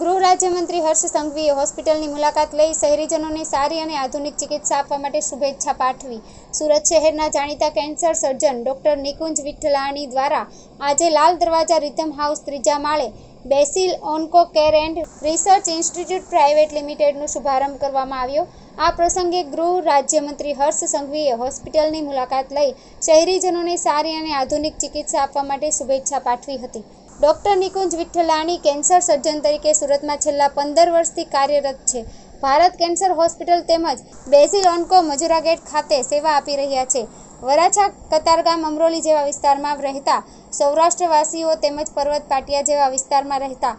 ગૃહ રાજ્યમંત્રી હર્ષ સંઘવીએ હોસ્પિટલની મુલાકાત લઈ શહેરીજનોને સારી અને આધુનિક ચિકિત્સા આપવા માટે શુભેચ્છા પાઠવી. સુરત શહેરના જાણીતા cancer surgeon doctor Nikunj Vithlani દ્વારા આજે લાલ દરવાજા રિધમ હાઉસ ત્રીજા માળે basil onco care and research institute private લિમિટેડનો શુભારંભ કરવામાં આવ્યો. આ પ્રસંગે ગૃહ રાજ્યમંત્રી હર્ષ સંઘવીએ હોસ્પિટલની મુલાકાત લઈ શહેરીજનોને સારી અને આધુનિક ચિકિત્સા આપવા માટે શુભેચ્છા પાઠવી હતી. Doctor Nikunj Vithlani cancer surgeon તરીકે સુરતમાં છેલ્લા પંદર વર્ષથી કાર્યરત છે. ભારત કેન્સર હોસ્પિટલ તેમજ બેઝિલ ઓન્કો મજુરા ગેટ ખાતે સેવા આપી રહ્યા છે. વરાછા કતારગામ અમરોલી જેવા વિસ્તારમાં રહેતા સૌરાષ્ટ્રવાસીઓ તેમજ પર્વત પાટિયા જેવા વિસ્તારમાં રહેતા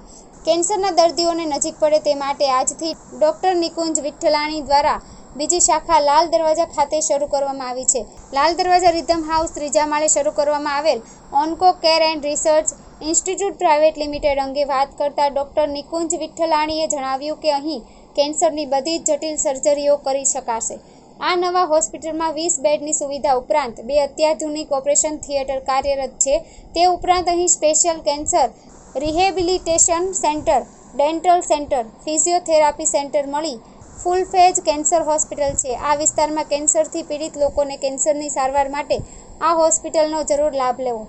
કેન્સરના દર્દીઓને નજીક પડે તે માટે આજથી ડોક્ટર નિકુંજ વિઠ્ઠલાણી દ્વારા બીજી શાખા લાલ દરવાજા ખાતે શરૂ કરવામાં આવી છે. લાલ દરવાજા રિધમ હાઉસ ત્રીજા માળે શરૂ કરવામાં આવેલ onco care and research institute private limited અંગે વાત કરતા ડોક્ટર નિકુંજ વિઠ્ઠલાણીએ જણાવ્યું કે અહીં કેન્સરની બધી જ જટિલ સર્જરીઓ કરી શકાશે. આ નવા હોસ્પિટલમાં વીસ બેડની સુવિધા ઉપરાંત બે અત્યાધુનિક ઓપરેશન થિયેટર કાર્યરત છે. તે ઉપરાંત અહીં special cancer rehabilitation centre, dental centre, physiotherapy centre મળી ફૂલ ફેજ કેન્સર હોસ્પિટલ છે. આ વિસ્તારમાં કેન્સરથી પીડિત લોકોને કેન્સરની સારવાર માટે આ હોસ્પિટલનો જરૂર લાભ લેવો.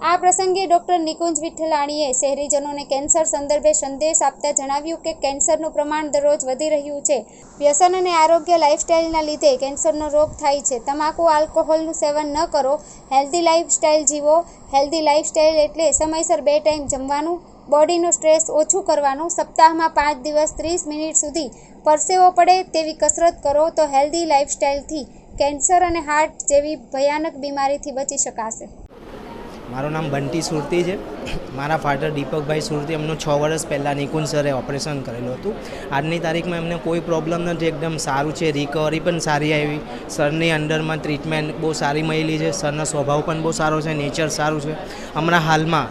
આ પ્રસંગે ડોક્ટર નિકુંજ વિઠ્ઠલાણીએ શહેરીજનોને કેન્સર સંદર્ભે સંદેશ આપતા જણાવ્યું કે કેન્સરનું પ્રમાણ દરરોજ વધી રહ્યું છે. વ્યસન અને આરોગ્ય લાઇફસ્ટાઇલના લીધે કેન્સરનો રોગ થાય છે. તમાકુ, આલ્કોહોલનું સેવન ન કરો. હેલ્ધી લાઇફસ્ટાઇલ જીવો. હેલ્ધી લાઇફસ્ટાઇલ એટલે સમયસર બે ટાઈમ જમવાનું, બોડીનું સ્ટ્રેસ ઓછું કરવાનું, સપ્તાહમાં પાંચ દિવસ ત્રીસ મિનિટ સુધી પરસેવો પડે તેવી કસરત કરો તો હેલ્ધી લાઇફસ્ટાઇલથી કેન્સર અને હાર્ટ જેવી ભયાનક બીમારીથી બચી શકાશે. મારું નામ બંટી સુરતી છે. મારા ફાધર દીપકભાઈ સુરતી એમનું છ વર્ષ પહેલાં નિકુંજ સરે ઓપરેશન કરેલું હતું. આજની તારીખમાં એમને કોઈ પ્રોબ્લેમ નથી, એકદમ સારું છે. રિકવરી પણ સારી આવી. સરની અંડરમાં ટ્રીટમેન્ટ બહુ સારી મળેલી છે. સરનો સ્વભાવ પણ બહુ સારો છે. નેચર સારું છે. હમણાં હાલમાં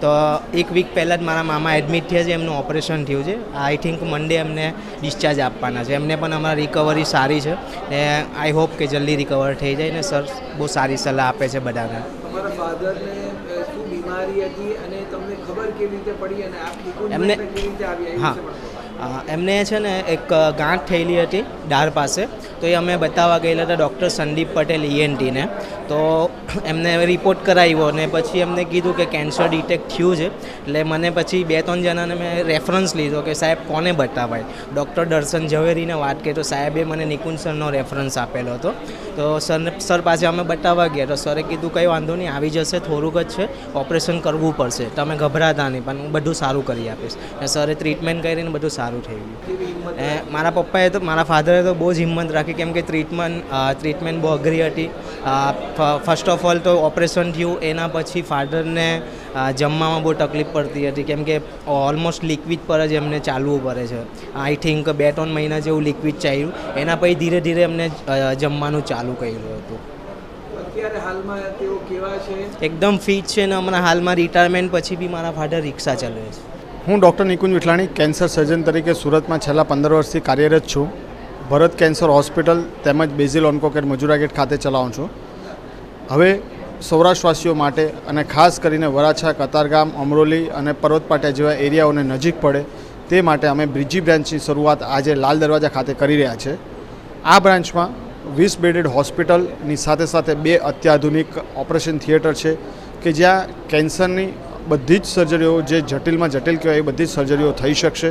તો એક વીક પહેલાં જ મારા મામા એડમિટ થયા છે, એમનું ઓપરેશન થયું છે. આઈ થિંક મંડે એમને ડિસ્ચાર્જ આપવાના છે. એમને પણ અમારા રિકવરી સારી છે. ને આઈ હોપ કે જલ્દી રિકવર થઈ જાય ને સર બહુ સારી સલાહ આપે છે બધાને. ફાધરને શું બીમારી હતી અને તમને ખબર કેવી રીતે પડી અને આપ એમને- કેવી રીતે આવી? હા. એમને છે ને એક ગાંઠ થયેલી હતી ડાળ પાસે. તો એ અમે બતાવવા ગયેલા હતા ડૉક્ટર સંદીપ પટેલ ઈએનટીને તો એમને રિપોર્ટ કરાવ્યો અને પછી એમને કીધું કે કેન્સર ડિટેક્ટ થયું છે. એટલે મને પછી બે ત્રણ જણાને મેં રેફરન્સ લીધો કે સાહેબ કોને બતાવાય? ડૉક્ટર દર્શન ઝવેરીને વાત કરી તો સાહેબે મને નિકુંજ સરનો રેફરન્સ આપેલો હતો. તો સરને સર પાસે અમે બતાવવા ગયા. તો સરે કીધું કંઈ વાંધો નહીં, આવી જશે, થોડુંક જ છે. ઓપરેશન કરવું પડશે. તમે ગભરાતા નહીં, પણ હું બધું સારું કરી આપીશ. સરે ટ્રીટમેન્ટ કરીને બધું સારું થઈ ગયું. મારા પપ્પાએ તો, મારા ફાધરે તો બહુ જ હિંમત રાખી કેમ કે ટ્રીટમેન્ટ ટ્રીટમેન્ટ બહુ અઘરી હતી. ફર્સ્ટ ઓફ ઓલ તો ઓપરેશન થયું એના પછી ફાધરને જમવામાં બહુ તકલીફ પડતી હતી. કેમ કે ઓલમોસ્ટ લિક્વિડ પર જ એમને ચાલવું પડે છે. આઈ થિંક બે ત્રણ મહિના જેવું લિક્વિડ ચાલ્યું. એના પછી ધીરે ધીરે એમને જમવાનું ચાલુ કર્યું હતું. હાલમાં તેઓ કેવા છે? એકદમ ફિટ છે ને હમણાં હાલમાં રિટાયરમેન્ટ પછી બી મારા ફાધર રિક્ષા ચલાવે છે. હું doctor Nikunj Vithlani cancer surgeon તરીકે સુરતમાં છેલ્લા પંદર વર્ષથી કાર્યરત છું. ભરત કેન્સર હોસ્પિટલ તેમજ Basil Onco Care Majura gate ખાતે ચલાવું છું. હવે સૌરાષ્ટ્રવાસીઓ માટે અને ખાસ કરીને વરાછા, કતારગામ, અમરોલી અને પર્વતપાટિયા જેવા એરિયાઓને નજીક પડે તે માટે અમે બ્રિજી બ્રાન્ચની શરૂઆત આજે લાલ દરવાજા ખાતે કરી રહ્યા છે. આ બ્રાન્ચમાં વીસ બેડેડ હોસ્પિટલની સાથે સાથે બે અત્યાધુનિક ઓપરેશન થિયેટર છે કે જ્યાં કેન્સરની બધી જ સર્જરીઓ જે જટિલમાં જટિલ કહેવાય એ બધી જ સર્જરીઓ થઈ શકશે.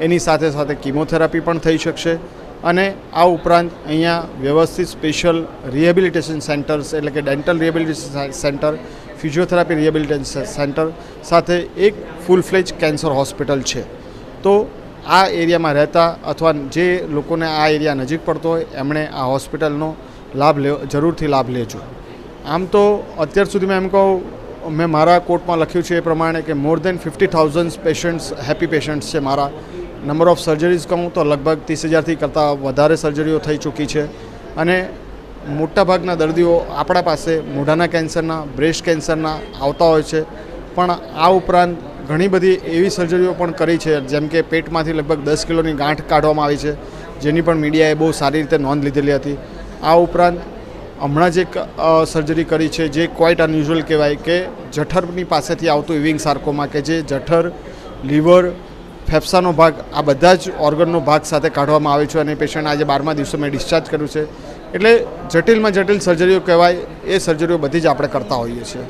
એની સાથે સાથે કિમોથેરાપી પણ થઈ શકશે. અને આ ઉપરાંત અહીંયા વ્યવસ્થિત સ્પેશિયલ રિહેબિલિટેશન સેન્ટર્સ એટલે કે dental rehabilitation centre, physiotherapy rehabilitation centre, સાથે એક ફૂલ ફ્લેજ કેન્સર હોસ્પિટલ છે. તો આ એરિયામાં રહેતા અથવા જે લોકોને આ એરિયા નજીક પડતો હોય, એમણે આ હોસ્પિટલનો લાભ લેવો જરૂરથી લાભ લેજો. આમ તો અત્યાર સુધીમાં એમ કહું, મેં મારા કોર્ટમાં લખ્યું છે એ પ્રમાણે કે more than fifty thousand patients happy patients છે મારા. નંબર ઓફ સર્જરીઝ કહું તો લગભગ ત્રીસ હજારથી કરતાં વધારે સર્જરીઓ થઈ ચૂકી છે. અને મોટાભાગના દર્દીઓ આપણા પાસે મોઢાના કેન્સરના, બ્રેસ્ટ કેન્સરના આવતા હોય છે. પણ આ ઉપરાંત ઘણી બધી એવી સર્જરીઓ પણ કરી છે, જેમ કે પેટમાંથી લગભગ દસ કિલોની ગાંઠ કાઢવામાં આવી છે, જેની પણ મીડિયાએ બહુ સારી રીતે નોંધ લીધેલી હતી. આ ઉપરાંત હમણાં જ સર્જરી કરી છે, જે ક્વાઇટ અનયુઝ્યુઅલ કહેવાય કે જઠરની પાસેથી આવતું ઇવિંગ સાર્કોમાં કે જે જઠર, લીવર ફેફસાનો ભાગ, આ બધા જ ઓર્ગનનો ભાગ સાથે કાઢવામાં આવે છે અને પેશન્ટ આજે બારમા દિવસે મેં ડિસ્ચાર્જ કર્યું છે. એટલે જટિલમાં જટિલ સર્જરીઓ કહેવાય, એ સર્જરીઓ બધી જ આપણે કરતા હોઈએ છીએ.